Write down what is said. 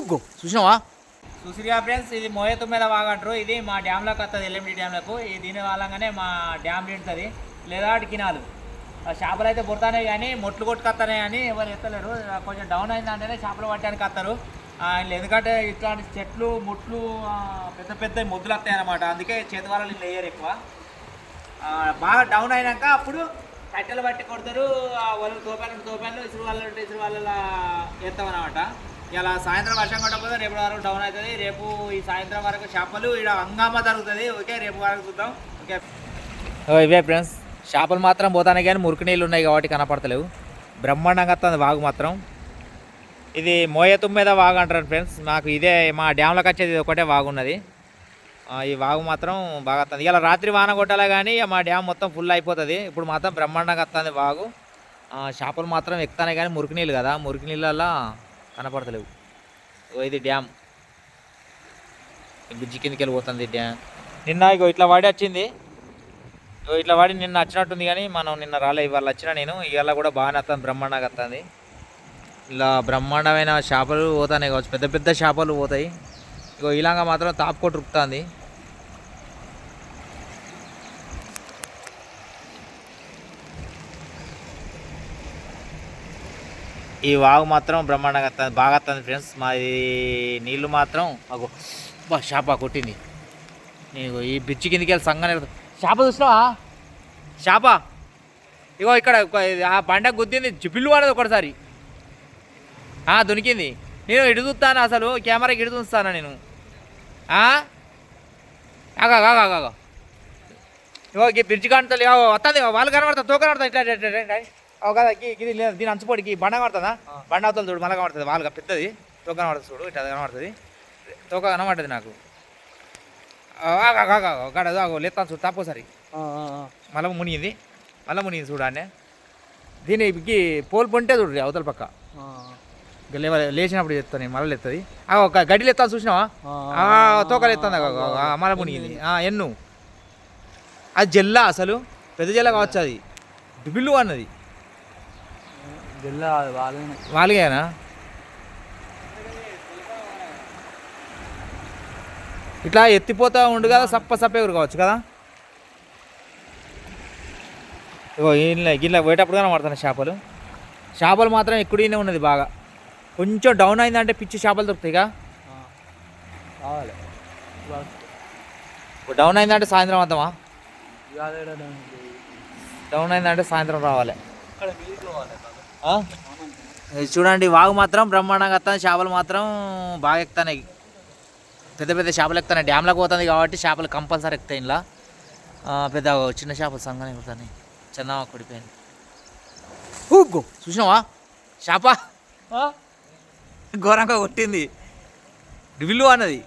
ఊపుకో చూసినావా? చూసిరిగా ఫ్రెండ్స్ ఇది మోయతు మీద వాగంటారు. ఇది మా డ్యామ్లోకి వస్తుంది ఎల్ఎండి డ్యామ్లకు. ఇది దీని వాళ్ళంగానే మా డ్యామ్ నిండుతుంది. లేదా కినాలు. ఆ చేపలు అయితే పుడతానే కానీ మొట్లు కొట్టుకొస్తానే కానీ ఎవరు ఎత్తలేరు. కొంచెం డౌన్ అయిందంటేనే చేపలు పట్టడానికి వస్తారు ఎందుకంటే ఇట్లాంటి చెట్లు ముట్లు పెద్ద పెద్ద ముద్దులు వస్తాయి అన్నమాట అందుకే చేతి వాళ్ళు లేయరు ఎక్కువ. బాగా డౌన్ అయినాక అప్పుడు కట్టెలు పట్టి కొడతారు వాళ్ళు తోపాలు తోపాలు ఇసురు వాళ్ళు ఇసురు వాళ్ళ ఎత్తామన్నమాట ఇలా సాయంత్రం వర్షం కొట్టకపోతే రేపు వరకు డౌన్ అవుతుంది. రేపు ఈ సాయంత్రం వరకు చేపలు ఇక్కడ హంగామా జరుగుతుంది. ఓకే రేపు వరకు చూద్దాం. ఓకే. ఇవే ఫ్రెండ్స్ చేపలు మాత్రం పోతానే కానీ మురికి నీళ్ళు ఉన్నాయి కాబట్టి కనపడతలేవు. బ్రహ్మాండంగా వస్తుంది వాగు మాత్రం. ఇది మోయతు మీద వాగు అంటారు ఫ్రెండ్స్ నాకు ఇదే మా డ్యామ్లోకి వచ్చేది ఇది ఒకటే వాగు ఉన్నది ఈ వాగు మాత్రం బాగా వస్తుంది ఇలా రాత్రి వాన కొట్టాలే కానీ మా డ్యామ్ మొత్తం ఫుల్ అయిపోతుంది. ఇప్పుడు మాత్రం బ్రహ్మాండంగా వస్తుంది వాగు. చేపలు మాత్రం ఎక్కుతానే కానీ మురికి నీళ్ళు కదా మురికి నీళ్ళల్లో కనపడతలేవు. ఇది డ్యామ్. బ్రిడ్జి కిందకి వెళ్ళిపోతుంది డ్యామ్. నిన్న ఇగో ఇట్లా వాడి వచ్చింది. ఇట్లా వాడి నిన్న వచ్చినట్టుంది కానీ మనం నిన్న రాలే ఇవాళ వచ్చిన నేను. ఇవాళ కూడా బాగానే వస్తుంది బ్రహ్మాండంగా వస్తుంది ఇలా బ్రహ్మాండమైన చేపలు పోతాయి కావచ్చు పెద్ద పెద్ద చేపలు పోతాయి. ఇగో ఇలాగా మాత్రం తాపుకోటి ఈ వాగు మాత్రం బ్రహ్మాండంగా వస్తుంది. బాగా వస్తుంది ఫ్రెండ్స్ మాది నీళ్ళు మాత్రం అగో షాప కొట్టింది. నేను ఈ బ్రిడ్జ్ కిందికి వెళ్ళి సంగానే షాప చూసినావా? షాప ఇగో ఇక్కడ ఒక- ఆ బండ గుద్దింది. జిబిల్లు అనేది ఒకటిసారి దునికింది. నేను ఇటు చూస్తాను అసలు? కెమెరాకి ఇటు చూస్తాను నేను? ఆగా ఇగో ఈ బ్రిడ్జ్ కనతలు వస్తుంది వాళ్ళు కనబడతా తో కనబడతా ఇట్లా గీ- ఇది లేదు, దీని అంచుపోడికి బండ కనబడుతుందా? బండ అవతల చూడు మళ్ళీ కనబడుతుంది వాళ్ళగా పెద్దది. తోక కనబడుతుంది చూడు ఇట్లా కనబడుతుంది. తోక కనబడుతుంది నాకు. కాదు లేస్తాను చూడు తప్పోసారి మళ్ళీ మునిగింది మళ్ళీ మునిగింది చూడండి దీనికి పోల్ పొంటే చూడు అవతల పక్క. లేచినప్పుడు చెప్తాను మళ్ళీ ఎత్తది ఒక గడ్డిలు ఎత్తాను చూసినావా? తోకలు ఎత్తాను మళ్ళీ మునిగింది. ఎన్ను? అది జెల్లా అసలు. పెద్ద జెల్ల కావచ్చు అది. బిల్లు అన్నది. వాళ్ళకేనా? ఇట్లా ఎత్తిపోతా ఉండు కదా సప్ప సప్ప ఎగురు కావచ్చు కదా? ఇగో ఇట్లా గిట్లా పోయేటప్పుడు కానీ పడుతున్నాయి చేపలు. చేపలు మాత్రం ఎక్కడనే ఉన్నది బాగా. కొంచెం డౌన్ అయిందంటే పిచ్చి చేపలు దొరుకుతాయిగా కావాలి. డౌన్ అయిందంటే సాయంత్రం వద్దామా? ఇవాళ డౌన్ అయిందంటే సాయంత్రం రావాలి. చూడండి వాగు మాత్రం బ్రహ్మాండంగా వస్తుంది చేపలు మాత్రం బాగా ఎక్కుతున్నాయి పెద్ద పెద్ద చేపలు ఎక్కుతున్నాయి డ్యామ్లోకి పోతుంది కాబట్టి చేపలు కంపల్సరీ ఎక్కుతాయి ఇలా పెద్ద చిన్న చేపలు సంగానే ఎక్కుతున్నాయి చందమా కొడిపోయింది. ఊగో చూసినావా? చేప? ఘోరంగా కొట్టింది. విల్లు అన్నది.